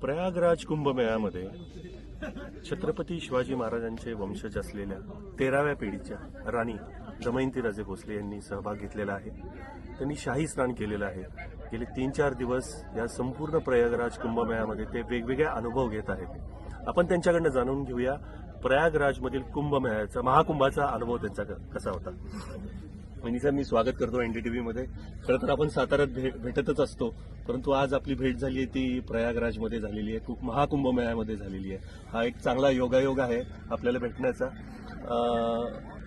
प्रयागराज कुंभमेळ्यामध्ये छत्रपती शिवाजी महाराजांचे वंशज असलेल्या तेराव्या पिढीच्या राणी दमयंती भोसले यांनी सहभाग घेतलेला आहे. त्यांनी शाही स्नान केलेलं आहे. गेले तीन चार दिवस या संपूर्ण प्रयागराज कुंभमेळ्यामध्ये ते वेगवेगळे अनुभव घेत आहेत. आपण त्यांच्याकडनं जाणून घेऊया प्रयागराजमधील कुंभमेळ्याचा महाकुंभाचा अनुभव त्यांचा क- कसा होता? वहिनी सर मी स्वागत करतो एनडीटीव्हीमध्ये खरं तर आपण साताऱ्यात भेटतच असतो. परंतु आज आपली भेट झाली आहे ती प्रयागराजमध्ये झालेली आहे. खूप महाकुंभ मेळ्यामध्ये झालेली आहे. हा एक चांगला योगायोग आहे आपल्याला भेटण्याचा.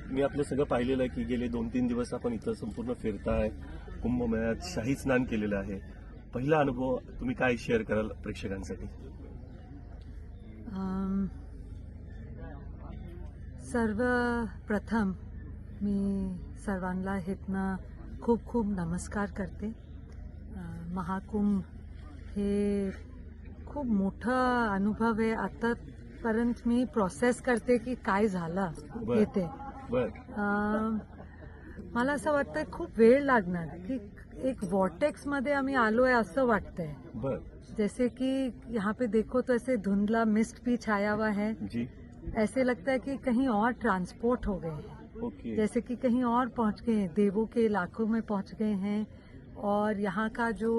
मी आपलं सगळं पाहिलेलं आहे की गेले दोन तीन दिवस आपण इथं संपूर्ण फिरताय कुंभमेळ्यात शाही स्नान केलेलं आहे. पहिला अनुभव तुम्ही काय शेअर कराल प्रेक्षकांसाठी? सर्वप्रथम मी सर्वांना इथनं खूप खूप नमस्कार करते. महाकुंभ हे खूप मोठा अनुभव आहे. आतापर्यंत मी प्रोसेस करते की काय झालं. येते मला असं वाटतंय खूप वेळ लागणार की एक वॉटेक्समध्ये आम्ही आलोय असं वाटतंय. जैसे कि यहाँ पे देखो तो ऐसे धुंधला मिस्ट भी छाया हुआ है. जी. ऐसे लगता है कि कहीं और ट्रांसपोर्ट हो गए हैं. ओके। जैसे कि कहीं और पहुँच गए हैं देवों के इलाकों में पहुँच गए हैं और यहाँ का जो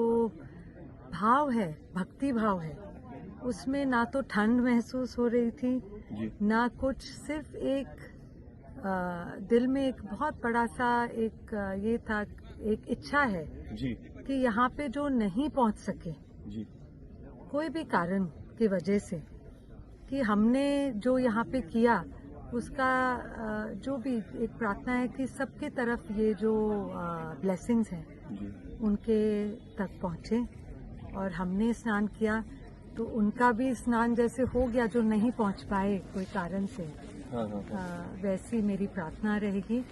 भाव है भक्ति भाव है उसमें ना तो ठंड महसूस हो रही थी जी। ना कुछ सिर्फ़ एक अ, दिल में एक बहुत बड़ा सा एक ये था एक इच्छा है जी। कि यहाँ पे जो नहीं पहुँच सके जी। कोई भी कारण की वजह से कि हमने जो यहाँ पे किया उसका जो भी एक प्रार्थना है कि सबके तरफ़ ये जो ब्लेसिंग्स हैं उनके तक पहुँचे और हमने स्नान किया तो उनका भी स्नान जैसे हो गया जो नहीं पहुँच पाए कोई कारण से। हाँ हाँ हाँ। वैसी मेरी प्रार्थना रहेगी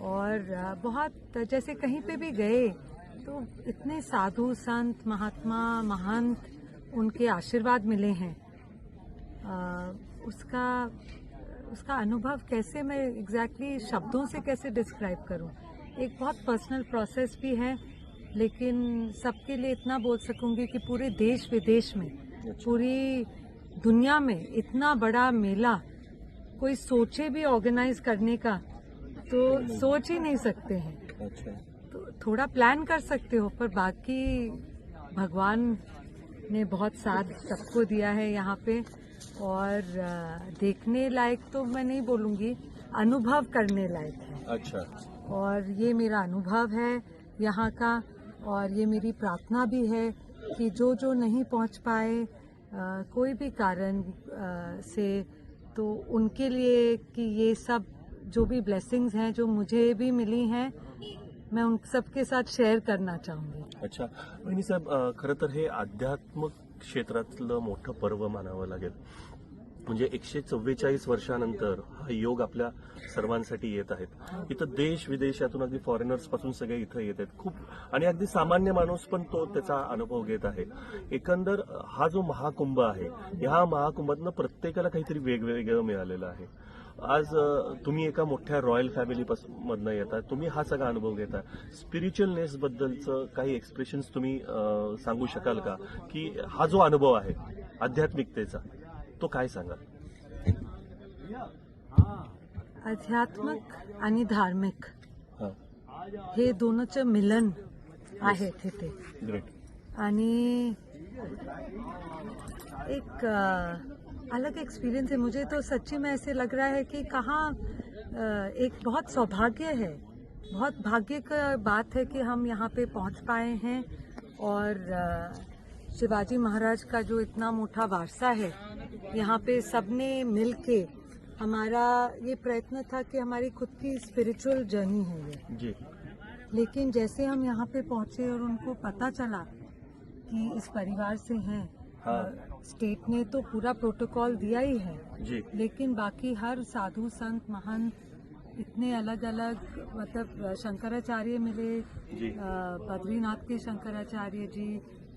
और बहुत जैसे कहीं पे भी गए तो इतने साधु संत महात्मा महंत उनके आशीर्वाद मिले हैं। उसका उसका अनुभव कैसे मैं एग्जैक्टली exactly शब्दों से कैसे डिस्क्राइब करूँ? एक बहुत पर्सनल प्रोसेस भी है लेकिन सबके लिए इतना बोल सकूँगी कि पूरे देश विदेश में पूरी दुनिया में इतना बड़ा मेला कोई सोचे भी ऑर्गेनाइज करने का तो सोच ही नहीं सकते हैं। अच्छा। तो थोड़ा प्लान कर सकते हो पर बाकी भगवान ने बहुत साथ सबको दिया है यहाँ पे। और देखने लायक तो मैं नहीं बोलूँगी अनुभव करने लायक है। अच्छा। और ये मेरा अनुभव है यहाँ का और ये मेरी प्रार्थना भी है कि जो जो नहीं पहुँच पाए अ, कोई भी कारण अ, से तो उनके लिए कि ये सब जो भी ब्लेसिंग्स हैं जो मुझे भी मिली हैं मैं उन सबके साथ शेयर करना चाहूँगी। अच्छा। साहेब अं, खरं तर हे आध्यात्मिक क्षेत्रातलं मोठं पर्व मानावं लागेल. म्हणजे एकशे चव्वेचाळीस वर्षानंतर हा योग आपल्या सर्वांसाठी येत आहेत. इथं देश विदेशातून अगदी फॉरेनर्सपासून सगळे इथं येत आहेत. खूप आणि अगदी सामान्य माणूस पण तो त्याचा अनुभव घेत आहे. एकंदर हा जो महाकुंभ आहे ह्या महाकुंभातनं प्रत्येकाला काहीतरी वेगवेगळं मिळालेलं आहे. आज तुम्ही एका मोठ्या रॉयल फॅमिली मधनं येता तुम्ही हा सगळा अनुभव घेता स्पिरिच्युअलनेस बद्दलचं काही एक्सप्रेशन्स तुम्ही सांगू शकाल का? की हा जो अनुभव आहे आध्यात्मिकतेचा तो काय सांगाल? आध्यात्मिक आणि धार्मिक. हा. हे दोनोंचं मिलन आहे तिथे ग्रेट आणि एक अलग एक्सपीरियंस है। मुझे तो सच्ची में ऐसे लग रहा है कि कहाँ एक बहुत सौभाग्य है। बहुत भाग्य का बात है कि हम यहाँ पे पहुँच पाए हैं और शिवाजी महाराज का जो इतना मोटा वारसा है यहाँ पे सबने मिल के हमारा ये प्रयत्न था कि हमारी खुद की स्पिरिचुअल जर्नी है ये। जी। लेकिन जैसे हम यहाँ पे पहुँचे और उनको पता चला कि इस परिवार से हैं हाँ। स्टेट ने तो पूरा प्रोटोकॉल दिया ही है। जी। लेकिन बाकी हर साधु संत महंत इतने अलग अलग मतलब शंकराचार्य मिले बद्रीनाथ के शंकराचार्य जी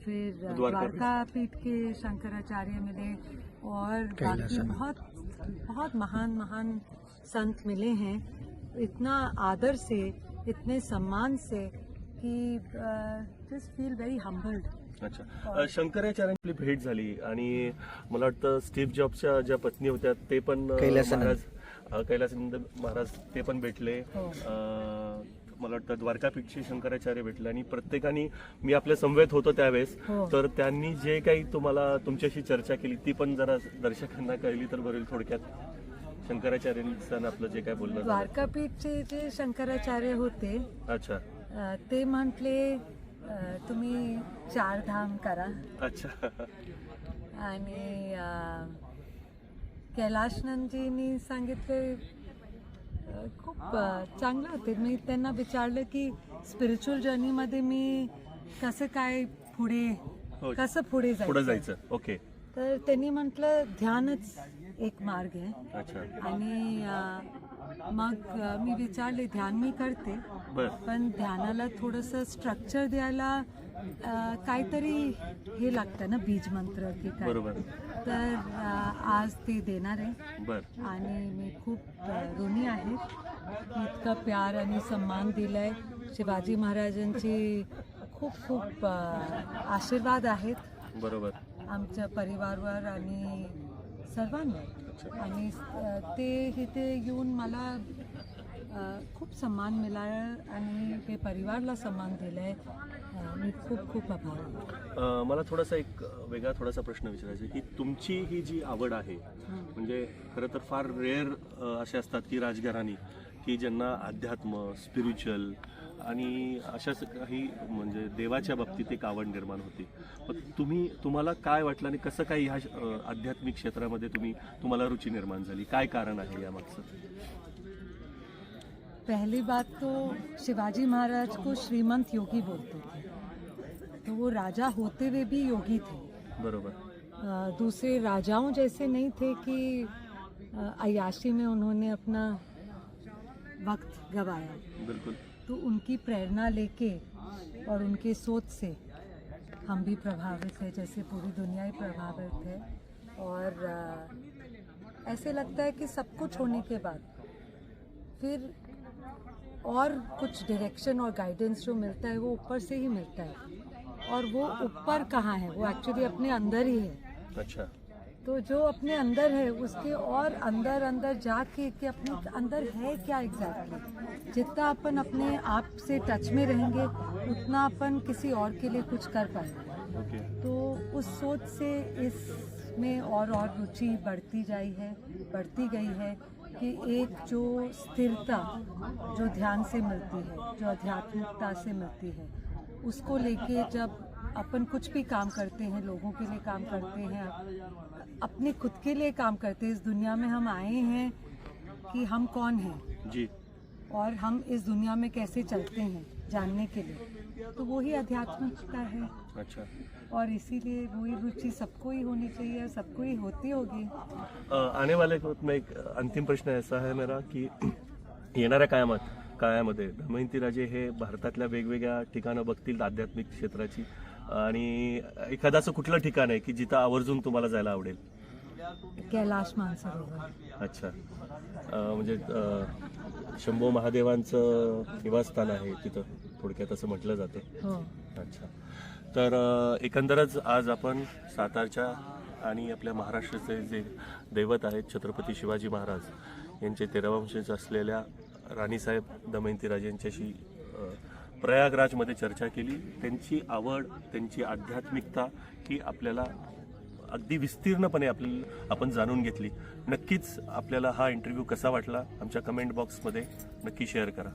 फिर द्वारका द्वारका पीठ के शंकराचार्य मिले और बाकी बहुत बहुत महान महान संत मिले हैं। इतना आदर से इतने सम्मान से कि जस्ट फील वेरी हम्बल्ड अच्छा अ, शंकराचार्यांची आपली भेट झाली आणि मला वाटतं स्टीव्ह जॉबच्या ज्या पत्नी होत्या ते पण. महाराज कैलासानंद महाराज ते पण भेटले हो. मला वाटतं द्वारकापीठचे शंकराचार्य भेटले आणि प्रत्येकाने मी आपल्या समवेत होतो त्यावेळेस हो. तर त्यांनी जे काही तुम्हाला तुमच्याशी चर्चा केली ती पण जरा दर्शकांना कळली तर बरेल थोडक्यात शंकराचार्यांचं आपलं जे काय बोलणं झालं. द्वारकापीठचे जे शंकराचार्य होते अच्छा ते म्हटले तुम्ही चार धाम करा. अच्छा. आणि कैलाशनंदजींनी सांगितले खूप चांगले होते. मी त्यांना विचारलं की स्पिरिच्युअल जर्नीमध्ये मी कसं काय पुढे हो. कसं पुढे पुढे जायचं. ओके तर त्यांनी म्हटलं ध्यानच एक मार्ग आहे. अच्छा. आणि मग मी विचारले ध्यान मी करते. पण ध्यानाला थोडंसं स्ट्रक्चर द्यायला काहीतरी हे लागतं ना बीज मंत्र की काय? तर आज ते देणार आहे. आणि मी खूप ऋणी आहे. इतकं प्यार आणि सन्मान दिलाय. शिवाजी महाराजांची खूप खूप आशीर्वाद आहेत. बरोबर. आमच्या परिवारवर आणि सर्वांवर आणि ते इथे येऊन मला खूप सन्मान मिळाला आणि ते परिवारला सन्मान दिलाय. अ, मी खूप खूप आभार आहे. मला थोडासा एक वेगळा थोडासा प्रश्न विचारायचा आहे की तुमची ही जी आवड आहे म्हणजे खरं तर फार रेअर असे असतात की राजघराणी. की ज्यांना अध्यात्म स्पिरिच्युअल आणि अशाच काही म्हणजे देवाच्या बाबतीत एक आवड निर्माण होती. पण तुम्ही तुम्हाला काय वाटलं आणि कसं काय ह्या आध्यात्मिक क्षेत्रामध्ये तुम्ही तुम्हाला रुची निर्माण झाली? काय कारण आहे यामागचं? पहली बात तो शिवाजी महाराज को श्रीमंत योगी बोलते थे। तो वो राजा होते हुए भी योगी थे। बरोबर। दूसरे राजाओं जैसे नहीं थे कि अ, अय्याशी में उन्होंने अपना वक्त गवाया। बिल्कुल। तो उनकी प्रेरणा लेके और उनके सोच से हम भी प्रभावित हैं जैसे पूरी दुनिया ही प्रभावित है। और ऐसे लगता है कि सब कुछ होने के बाद फिर और कुछ डायरेक्शन और गाइडेंस जो मिलता है वो ऊपर से ही मिलता है। और वो ऊपर कहाँ है? वो एक्चुअली अपने अंदर ही है। अच्छा। तो जो अपने अंदर है उसके और अंदर अंदर जाके कि अपने अंदर है क्या एग्जैक्टली जितना अपन अपने आप से टच में रहेंगे उतना अपन किसी और के लिए कुछ कर पाएँगे। ओके तो उस सोच से इसमें और और रुचि बढ़ती जाई है बढ़ती गई है कि एक जो स्थिरता जो ध्यान से मिलती है जो आध्यात्मिकता से मिलती है उसको लेके जब अपन कुछ भी काम करते हैं लोगों के लिए काम करते हैं अपने खुद के लिए काम करते हैं। इस दुनिया में हम आए हैं कि हम कौन हैं? जी। और हम इस दुनिया में कैसे चलते हैं जानने के लिए। तो वही आध्यात्मिकता है। अच्छा। और इसीलिए वही रुचि सबको ही होनी चाहिए सबको ही होती होगी। आने वाले वक्त में एक अंतिम प्रश्न ऐसा है मेरा की येणाऱ्या काळात काळामध्ये दमयंती राजे हे भारतातल्या वेगवेगळ्या ठिकाणं बघतील आध्यात्मिक क्षेत्राची. आणि एखादं असं कुठलं ठिकाण आहे की जिथं आवर्जून तुम्हाला जायला आवडेल? कैलाश मानसरोवर. अच्छा. अ, म्हणजे अ, शंभो महादेवांचं निवासस्थान आहे तिथं. थोडक्यात असं म्हटलं जातं. हो. अच्छा. तर अ, एकंदरच आज आपण सातारच्या आणि आपल्या महाराष्ट्राचे जे दैवत आहेत छत्रपती शिवाजी महाराज यांचे तेरावंशज असलेल्या राणीसाहेब दमयंतीराज यांच्याशी अ, प्रयागराजमध्ये चर्चा केली. त्यांची आवड त्यांची आध्यात्मिकता ही आपल्याला अगदी विस्तीर्णपणे आपल्याला आपण जाणून घेतली. नक्कीच आपल्याला हा इंटरव्ह्यू कसा वाटला? आमच्या कमेंट बॉक्समध्ये नक्की शेअर करा.